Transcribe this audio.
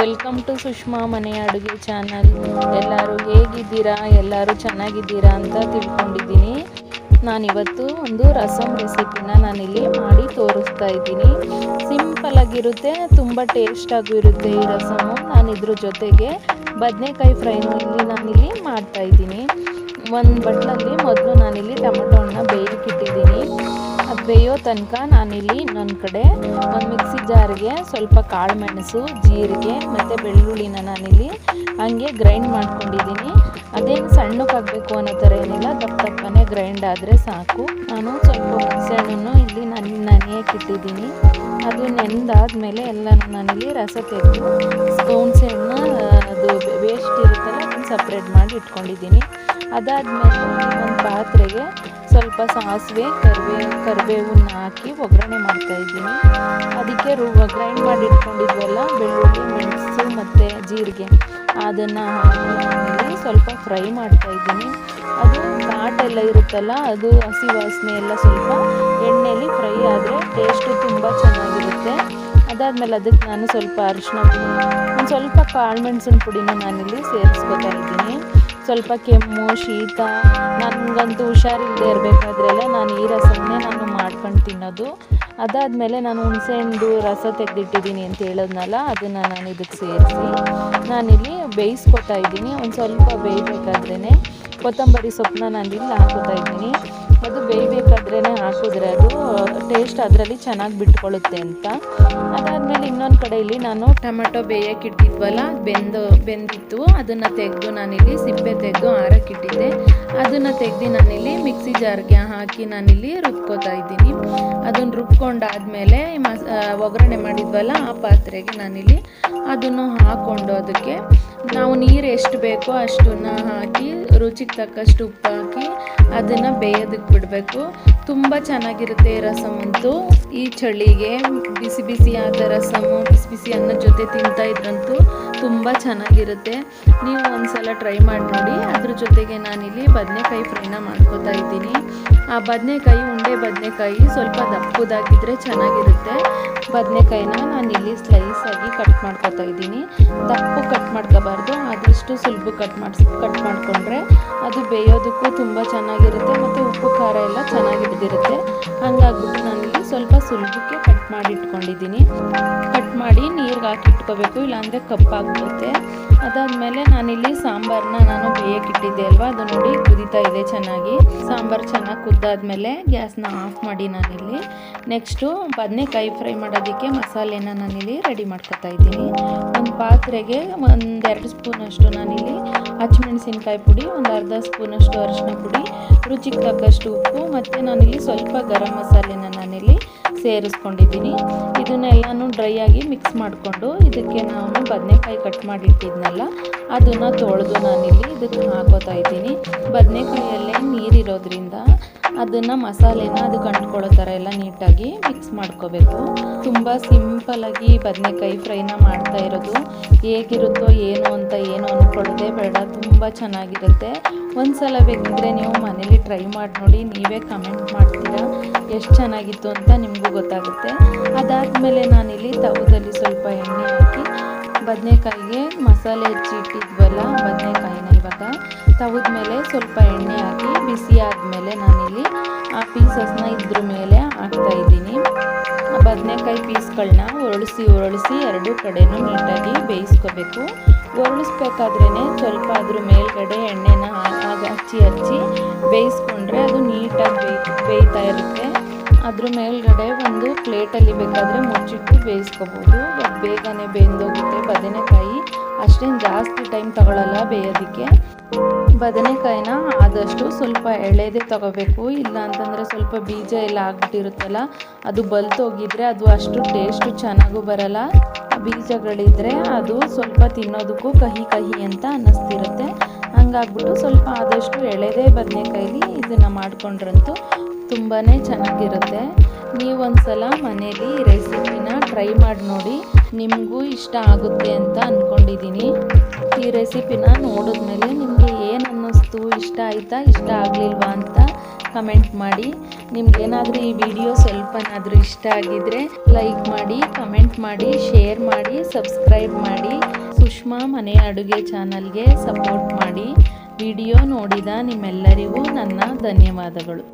Welcome to Sushma ಮನೆ ಅಡುಗೆ channel ಎಲ್ಲರೂ ಹೇಗಿದ್ದೀರಾ? ಎಲ್ಲರೂ ಚೆನ್ನಾಗಿದ್ದೀರಾ ಅಂತ ತಿಳ್ಕೊಂಡಿದ್ದೀನಿ. ನಾನಿವತ್ತು ಒಂದು ರಸಮ್ ರೆಸಿಪಿನ ನಾನಿಲ್ಲಿ ಮಾಡಿ ತೋರಿಸ್ತಾ ಇದ್ದೀನಿ. ಸಿಂಪಲಾಗಿರುತ್ತೆ ತುಂಬ ಟೇಸ್ಟಾಗೂ ಇರುತ್ತೆ ಈ ರಸಮು. ನಾನು ಇದ್ರ ಜೊತೆಗೆ ಬದನೆಕಾಯಿ ಫ್ರೈನು ಇಲ್ಲಿ ನಾನಿಲ್ಲಿ ಮಾಡ್ತಾ ಇದ್ದೀನಿ. ಒಂದು ಬಟ್ಲಲ್ಲಿ ಮೊದಲು ನಾನಿಲ್ಲಿ ಟೊಮೊಟೊ ಹಣ್ಣನ್ನ ಬೇಯಕ್ಕಿಟ್ಟಿದ್ದೀನಿ ಅದು ಬೇಯೋ ತನಕ ನಾನಿಲ್ಲಿ ನನ್ನ ಕಡೆ ಒಂದು ಮಿಕ್ಸಿ ಜಾರಿಗೆ ಸ್ವಲ್ಪ ಕಾಳು ಮೆಣಸು ಜೀರಿಗೆ ಮತ್ತು ಬೆಳ್ಳುಳ್ಳಿನ ನಾನಿಲ್ಲಿ ಹಂಗೆ ಗ್ರೈಂಡ್ ಮಾಡ್ಕೊಂಡಿದ್ದೀನಿ. ಅದೇನು ಸಣ್ಣಕ್ಕಾಗಬೇಕು ಅನ್ನೋ ಥರ ಏನಿಲ್ಲ, ದಪ್ಪ ದಪ್ಪನೇ ಗ್ರೈಂಡ್ ಆದರೆ ಸಾಕು. ನಾನು ಸ್ವಲ್ಪ ಹಣ್ಣನ್ನು ಇಲ್ಲಿ ನಾನು ನೆನೆಯಕ್ಕಿಟ್ಟಿದ್ದೀನಿ ಅದು ನೆಂದಾದ್ಮೇಲೆ ಎಲ್ಲನೂ ನಾನಿಲ್ಲಿ ರಸ ತೆಗೆದು ಹುಣಸೆಹಣ್ಣು ಅದು ವೇಸ್ಟ್ ಇರುತ್ತಲ್ಲ, ಅದನ್ನು ಸಪ್ರೇಟ್ ಮಾಡಿ ಇಟ್ಕೊಂಡಿದ್ದೀನಿ. ಅದಾದಮೇಲೆ ಒಂದು ಪಾತ್ರೆಗೆ ಸ್ವಲ್ಪ ಸಾಸಿವೆ, ಕರಿವೆ, ಕರಿಬೇವನ್ನ ಹಾಕಿ ಒಗ್ಗರಣೆ ಮಾಡ್ತಾಯಿದ್ದೀನಿ ಅದಕ್ಕೆ ರು ಗ್ರೈಂಡ್ ಮಾಡಿ ಇಟ್ಕೊಂಡಿದ್ವಲ್ಲ, ಬೆಳ್ಳುಳ್ಳಿ, ಮೆಣಸು ಮತ್ತು ಜೀರಿಗೆ. ಅದನ್ನು ಹಾಕಿ ಸ್ವಲ್ಪ ಫ್ರೈ ಮಾಡ್ತಾಯಿದ್ದೀನಿ ಅದು ಎಲ್ಲ ಇರುತ್ತಲ್ಲ, ಅದು ಹಸಿ ವಾಸನೆ ಎಲ್ಲ ಸ್ವಲ್ಪ ಎಣ್ಣೆಯಲ್ಲಿ ಫ್ರೈ ಆದರೆ ಟೇಸ್ಟು ತುಂಬ ಚೆನ್ನಾಗಿರುತ್ತೆ. ಅದಾದಮೇಲೆ ಅದಕ್ಕೆ ನಾನು ಸ್ವಲ್ಪ ಅರಿಶಿನ ಒಂದು ಸ್ವಲ್ಪ ಕಾಳು ಮೆಣಸಿನ ಪುಡಿನ ನಾನಿಲ್ಲಿ ಸೇರಿಸ್ಕೊತಾ ಇದ್ದೀನಿ. ಸ್ವಲ್ಪ ಕೆಮ್ಮು, ಶೀತ, ನನಗಂತೂ ಹುಷಾರಿಲ್ಲದೆ ಇರಬೇಕಾದ್ರೆಲ್ಲ ನಾನು ಈ ರಸವನ್ನೇ ನಾನು ಮಾಡ್ಕೊಂಡು ತಿನ್ನೋದು. ಅದಾದಮೇಲೆ ನಾನು ಹುಣಸೆಹಣ್ಣು ರಸ ತೆಗೆದಿಟ್ಟಿದ್ದೀನಿ ಅಂತ ಹೇಳೋದ್ನಲ್ಲ, ಅದನ್ನು ನಾನು ಇದಕ್ಕೆ ಸೇರಿಸಿ ನಾನಿಲ್ಲಿ ಬೇಯಿಸ್ಕೊತಾ ಇದ್ದೀನಿ. ಒಂದು ಸ್ವಲ್ಪ ಬೇಯಬೇಕಾದ್ರೇ ಕೊತ್ತಂಬರಿ ಸೊಪ್ಪನ್ನ ನಾನಿಲ್ಲಿ ಹಾಕೋತಾ ಇದ್ದೀನಿ. ಅದು ಬೇಯಬೇಕಾದ್ರೇ ಹಾಕಿದ್ರೆ ಅದು ಟೇಸ್ಟ್ ಅದರಲ್ಲಿ ಚೆನ್ನಾಗಿ ಬಿಟ್ಕೊಳ್ಳುತ್ತೆ ಅಂತ. ಅದಾದಮೇಲೆ ಇನ್ನೊಂದು ಕಡೆಯಲ್ಲಿ ನಾನು ಟೊಮೆಟೊ ಬೇಯಕ್ಕೆ ಇಟ್ಟಿದ್ವಲ್ಲ ಬೆಂದು, ಬೆಂದಿತ್ತು. ಅದನ್ನು ತೆಗೆದು ನಾನಿಲ್ಲಿ ಸಿಪ್ಪೆ ತೆಗೆದು ಆರಕ್ಕಿಟ್ಟಿದ್ದೆ ಅದನ್ನು ತೆಗೆದು ನಾನಿಲ್ಲಿ ಮಿಕ್ಸಿ ಜಾರ್ಗೆ ಹಾಕಿ ನಾನಿಲ್ಲಿ ರುಬ್ಕೋತಾ ಇದ್ದೀನಿ. ಅದನ್ನು ರುಬ್ಕೊಂಡಾದಮೇಲೆ ಮಸ್ ಒಗ್ಗರಣೆ ಮಾಡಿದ್ವಲ್ಲ, ಆ ಪಾತ್ರೆಗೆ ನಾನಿಲ್ಲಿ ಅದನ್ನು ಹಾಕ್ಕೊಂಡು ಅದಕ್ಕೆ ನಾವು ನೀರು ಎಷ್ಟು ಬೇಕೋ ಅಷ್ಟನ್ನು ಹಾಕಿ ರುಚಿಗೆ ತಕ್ಕಷ್ಟು ಉಪ್ಪು ಅದನ್ನು ಬೇಯೋದಕ್ಕೆ ಬಿಡಬೇಕು. ತುಂಬ ಚೆನ್ನಾಗಿರುತ್ತೆ ರಸಮ್ ಅಂತೂ. ಈ ಚಳಿಗೆ ಬಿಸಿ ಬಿಸಿಯಾದ ರಸಮು, ಬಿಸಿ ಬಿಸಿ ಅನ್ನದ ಜೊತೆ ತಿಂತಾ ಇದ್ರಂತೂ ತುಂಬ ಚೆನ್ನಾಗಿರುತ್ತೆ. ನೀವು ಒಂದ್ಸಲ ಟ್ರೈ ಮಾಡಿ ನೋಡಿ ಅದ್ರ ಜೊತೆಗೆ ನಾನಿಲ್ಲಿ ಬದನೆಕಾಯಿ ಫ್ರೈನ ಮಾಡ್ಕೋತಾ ಇದ್ದೀನಿ. ಆ ಬದನೆಕಾಯಿ, ಉಂಡೆ ಬದನೆಕಾಯಿ ಸ್ವಲ್ಪ ದಪ್ಪದಾಗಿದ್ದರೆ ಚೆನ್ನಾಗಿರುತ್ತೆ. ಬದನೆಕಾಯಿನ ನಾನಿಲ್ಲಿ ಸ್ಲೈಸಾಗಿ ಕಟ್ ಮಾಡ್ಕೊತಾ ಇದ್ದೀನಿ. ದಪ್ಪು ಕಟ್ ಮಾಡ್ಕೋಬಾರ್ದು. ಆದಷ್ಟು ಸುಲಭ ಕಟ್ ಮಾಡಿಸ್ ಕಟ್ ಮಾಡಿಕೊಂಡ್ರೆ ಅದು ಬೇಯೋದಕ್ಕೂ ತುಂಬ ಚೆನ್ನಾಗಿರುತ್ತೆ ಮತ್ತು ಉಪ್ಪು ಖಾರ ಎಲ್ಲ ಚೆನ್ನಾಗಿ ಹಿಡಿದಿರುತ್ತೆ ಹಂಗಾಗ್ಬಿಟ್ಟು ಇಲ್ಲಿ ಸ್ವಲ್ಪ ಸುಲಭಕ್ಕೆ ಕಟ್ ಮಾಡಿ ಇಟ್ಕೊಂಡಿದ್ದೀನಿ. ಕಟ್ ಮಾಡಿ ನೀರಿಗೆ ಹಾಕಿ ಇಟ್ಕೋಬೇಕು, ಇಲ್ಲಾಂದರೆ ಕಪ್ಪಾಗ್ಬಿಡುತ್ತೆ. ಅದಾದಮೇಲೆ ನಾನಿಲ್ಲಿ ಸಾಂಬಾರನ್ನ ನಾನು ಬೇಯಕ್ಕಿಟ್ಟಿದ್ದೆ ಅಲ್ವಾ? ಅದು ನೋಡಿ ಕುದೀತಾ ಇದೆ ಚೆನ್ನಾಗಿ. ಸಾಂಬಾರು ಚೆನ್ನಾಗಿ ಕುದ್ದಾದ್ಮೇಲೆ ಗ್ಯಾಸ್ನ ಆಫ್ ಮಾಡಿ ನಾನಿಲ್ಲಿ. ನೆಕ್ಸ್ಟು ಬದನೆಕಾಯಿ ಫ್ರೈ ಮಾಡೋದಕ್ಕೆ ಮಸಾಲೆನ ನಾನಿಲ್ಲಿ ರೆಡಿ ಮಾಡ್ಕೊತಾ ಇದ್ದೀನಿ. ಒಂದು ಪಾತ್ರೆಗೆ ಒಂದೆರಡು ಸ್ಪೂನಷ್ಟು ನಾನಿಲ್ಲಿ ಹಸಿಮೆಣಸಿನ್ಕಾಯಿ ಪುಡಿ, ಒಂದು ಅರ್ಧ ಸ್ಪೂನಷ್ಟು ಅರಿಶಿನ ಪುಡಿ, ರುಚಿಗೆ ತಕ್ಕಷ್ಟು ಉಪ್ಪು, ಮತ್ತು ನಾನಿಲ್ಲಿ ಸ್ವಲ್ಪ ಗರಂ ಮಸಾಲೆನ ನಾನಿಲ್ಲಿ ಸೇರಿಸ್ಕೊಂಡಿದ್ದೀನಿ. ಇದನ್ನೆಲ್ಲನೂ ಡ್ರೈ ಆಗಿ ಮಿಕ್ಸ್ ಮಾಡಿಕೊಂಡು ಇದಕ್ಕೆ ನಾನು ಬದನೆಕಾಯಿ ಕಟ್ ಮಾಡಿಟ್ಟಿದ್ನಲ್ಲ ಅದನ್ನು ತೊಳೆದು ನಾನಿಲ್ಲಿ ಇದಕ್ಕೆ ಹಾಕೋತಾ ಇದ್ದೀನಿ. ಬದನೆಕಾಯಲ್ಲೇ ನೀರಿರೋದ್ರಿಂದ ಅದನ್ನು ಮಸಾಲೆನ ಅದು ಕಂಡುಕೊಳ್ಳೋ ಥರ ಎಲ್ಲ ನೀಟಾಗಿ ಮಿಕ್ಸ್ ಮಾಡ್ಕೋಬೇಕು. ತುಂಬ ಸಿಂಪಲಾಗಿ ಬದನೆಕಾಯಿ ಫ್ರೈನ ಮಾಡ್ತಾ ಇರೋದು. ಹೇಗಿರುತ್ತೋ ಏನು ಅಂತ ಏನು ಅಂದ್ಕೊಳ್ಳೋದೇ ಬೇಡ, ತುಂಬ ಚೆನ್ನಾಗಿರುತ್ತೆ. ಒಂದು ಸಲ ಬೇಕಿದ್ರೆ ನೀವು ಮನೇಲಿ ಟ್ರೈ ಮಾಡಿ ನೋಡಿ, ನೀವೇ ಕಮೆಂಟ್ ಮಾಡ್ತೀರಾ? ಎಷ್ಟು ಚೆನ್ನಾಗಿತ್ತು ಅಂತ ನಿಮಗೂ ಗೊತ್ತಾಗುತ್ತೆ. ಅದಾದಮೇಲೆ ನಾನಿಲ್ಲಿ ತವದಲ್ಲಿ ಸ್ವಲ್ಪ ಎಣ್ಣೆ ಹಾಕಿ ಬದನೆಕಾಯಿಗೆ ಮಸಾಲೆ ಹೆಚ್ಚಿಟ್ಟಿದ್ವಲ್ಲ, ಬದನೆಕಾಯಿನ ಇವಾಗ ತವದ ಮೇಲೆ ಸ್ವಲ್ಪ ಎಣ್ಣೆ ಹಾಕಿ, ಬಿಸಿ ಆದಮೇಲೆ ನಾನಿಲ್ಲಿ ಆ ಪೀಸಸ್ನ ಇದ್ರ ಮೇಲೆ ಹಾಕ್ತಾ ಇದ್ದೀನಿ. ಬದನೆಕಾಯಿ ಪೀಸ್ಗಳನ್ನ ಒರಳಿಸಿ ಒರಳಿಸಿ ಎರಡೂ ಕಡೆನೂ ನೀಟಾಗಿ ಬೇಯಿಸ್ಕೋಬೇಕು. ಒರಳಿಸ್ಬೇಕಾದ್ರೇ ಸ್ವಲ್ಪ ಅದ್ರ ಮೇಲ್ಗಡೆ ಎಣ್ಣೆನ ಹಾಕಿ ಹಚ್ಚಿ ಹಚ್ಚಿ ಬೇಯಿಸ್ಕೊಂಡ್ರೆ ಅದು ನೀಟಾಗಿ ಬೇಯ್, ಬೇಯ್ತಾ ಇರುತ್ತೆ. ಅದ್ರ ಮೇಲ್ಗಡೆ ಒಂದು ಪ್ಲೇಟಲ್ಲಿ ಬೇಕಾದರೆ ಮುಚ್ಚಿಟ್ಟು ಬೇಯಿಸ್ಕೋಬೋದು. ಬೇಗನೆ ಬೆಂದೋಗುತ್ತೆ ಬದನೆಕಾಯಿ. ಅಷ್ಟೇನು ಜಾಸ್ತಿ ಟೈಮ್ ತಗೊಳ್ಳಲ್ಲ ಬೇಯೋದಕ್ಕೆ. ಬದನೆಕಾಯಿನ ಆದಷ್ಟು ಸ್ವಲ್ಪ ಎಳೆದೇ ತಗೋಬೇಕು. ಇಲ್ಲ ಅಂತಂದರೆ ಸ್ವಲ್ಪ ಬೀಜ ಎಲ್ಲ ಆಗ್ಬಿಟ್ಟಿರುತ್ತಲ್ಲ, ಅದು ಬಲ್ತೋಗಿದ್ರೆ ಅದು ಅಷ್ಟು ಟೇಸ್ಟು ಚೆನ್ನಾಗೂ ಬರಲ್ಲ. ಬೀಜಗಳಿದ್ರೆ ಅದು ಸ್ವಲ್ಪ ತಿನ್ನೋದಕ್ಕೂ ಕಹಿ ಕಹಿ ಅಂತ ಅನ್ನಿಸ್ತಿರುತ್ತೆ. ಹಂಗಾಗ್ಬಿಟ್ಟು ಸ್ವಲ್ಪ ಆದಷ್ಟು ಎಳೆದೇ ಬದನೆಕಾಯಿಲಿ ಇದನ್ನು ಮಾಡ್ಕೊಂಡ್ರಂತೂ ತುಂಬಾ ಚೆನ್ನಾಗಿರುತ್ತೆ. ನೀವೊಂದ್ಸಲ ಮನೇಲಿ ರೆಸಿಪಿನ ಟ್ರೈ ಮಾಡಿ ನೋಡಿ, ನಿಮಗೂ ಇಷ್ಟ ಆಗುತ್ತೆ ಅಂತ ಅಂದ್ಕೊಂಡಿದ್ದೀನಿ ಈ ರೆಸಿಪಿನ ನೋಡಿದ್ಮೇಲೆ ನಿಮಗೆ ಏನು ಅನ್ನಿಸ್ತು, ಇಷ್ಟ ಆಯಿತಾ, ಇಷ್ಟ ಆಗಲಿಲ್ವಾ ಅಂತ ಕಮೆಂಟ್ ಮಾಡಿ. ನಿಮ್ಗೇನಾದರೂ ಈ ವಿಡಿಯೋ ಸ್ವಲ್ಪನಾದರೂ ಇಷ್ಟ ಆಗಿದ್ರೆ ಲೈಕ್ ಮಾಡಿ, ಕಮೆಂಟ್ ಮಾಡಿ, ಶೇರ್ ಮಾಡಿ, ಸಬ್ಸ್ಕ್ರೈಬ್ ಮಾಡಿ. ಸುಷ್ಮಾ ಮನೆ ಅಡುಗೆ ಚಾನಲ್ಗೆ ಸಪೋರ್ಟ್ ಮಾಡಿ. ವಿಡಿಯೋ ನೋಡಿದ ನಿಮ್ಮೆಲ್ಲರಿಗೂ ನನ್ನ ಧನ್ಯವಾದಗಳು.